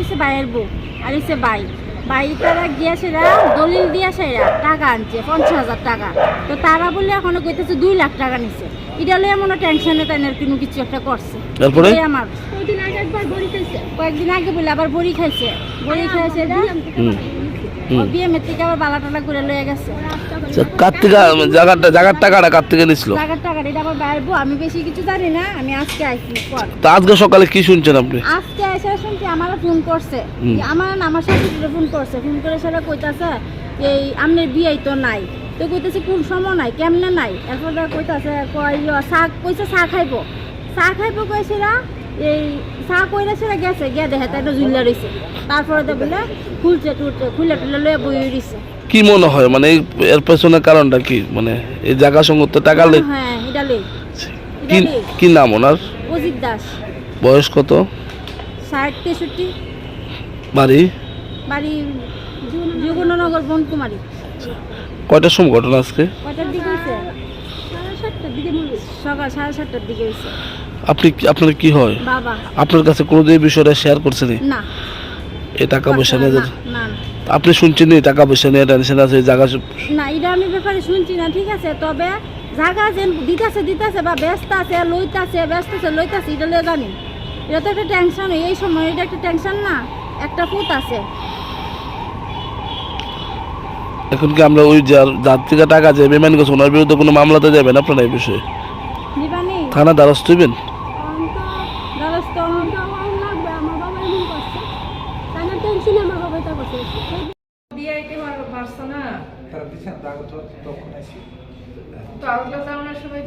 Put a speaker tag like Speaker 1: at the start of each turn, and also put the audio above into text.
Speaker 1: হচ্ছে বাইয়ের বউ আর হচ্ছে বাই বাই তারা গিয়া সেরা দলিল দিয়া সেরা টাকা আনছে পঞ্চাশ হাজার টাকা। তো তারা বলে এখনও কইতেছে দুই লাখ টাকা নিছে। এটা লইয়া মনে টেনশনে তাই কোনো কিছু একটা করছে।
Speaker 2: তারপরে?
Speaker 1: আমার। কয়েকদিন আগে একবার বড়ি খাইছে। কয়েকদিন আগে বলে আবার বড়ি খাইছে। বড়ি খাইছে। লয়ে না আমি আজকে আইছি পর।
Speaker 2: তা আজকে সকালে কি শুনছেন আপনি?
Speaker 1: এসে শুনছি আমার ফোন করছে। আমার আমার শাশুড়িরে ফোন করছে। ফোন করে সেটা কইতাছে এই আমনের বিয়ে তো নাই। তো কইতাছে কোন সময় নাই? কেমনে নাই? এরপর কইতাছে কই ইয়ো, চা কইছে চা খাইবো। চা খাইবো কইছিলা এই চা কইরা সেটা গেছে। গিয়া দেখে তাই তো ঝুল্লা রইছে। তারপরে তো বলে খুলছে টুলছে খুলে টুলে লয়ে বই রইছে।
Speaker 2: কি মনে হয়? মানে এর পেছনে কারণটা কি? মানে এই জায়গা সঙ্গত টাকা লে
Speaker 1: হ্যাঁ এটা লই।
Speaker 2: কি কি নাম ওনার?
Speaker 1: অজিত দাস।
Speaker 2: বয়স কত?
Speaker 1: ষাট তেষট্টি।
Speaker 2: বাড়ি?
Speaker 1: বাড়ি যুগনগর বনকুমারী।
Speaker 2: কয়টার সময় ঘটনা আজকে?
Speaker 1: কটার দিকে হয়েছে? সকাল সাড়ে সাতটার দিকে হয়েছে।
Speaker 2: আপনি আপনার কি হয়?
Speaker 1: বাবা।
Speaker 2: আপনার কাছে কোনোদিন এই বিষয়টা শেয়ার করছেন
Speaker 1: না।
Speaker 2: এই টাকা পয়সা নিয়ে
Speaker 1: না
Speaker 2: আপনি শুনছেন এই টাকা পয়সা নিয়ে টেনশন আছে জায়গা
Speaker 1: না এটা আমি ব্যাপারে শুনছি না ঠিক আছে? তবে জায়গা যেন দিতেছে দিতেছে বা ব্যস্ত আছে লইতাছে ব্যস্ত আছে লইতাছে এটা লয়ে জানি। এটা তো একটা টেনশন এই সময় এটা একটা টেনশন না। একটা পুত আছে।
Speaker 2: এখন কি আমরা ওই যার থেকে টাকা যে বেমান করছে ওনার বিরুদ্ধে কোনো মামলাতে যাবেন আপনারা এই বিষয়ে? থানা দ্বারস্থ হইবেন?
Speaker 3: পারছ না?
Speaker 4: তারা দিচ্ছেন তখন আসি
Speaker 3: তো আউটলা যাওয়ার সময়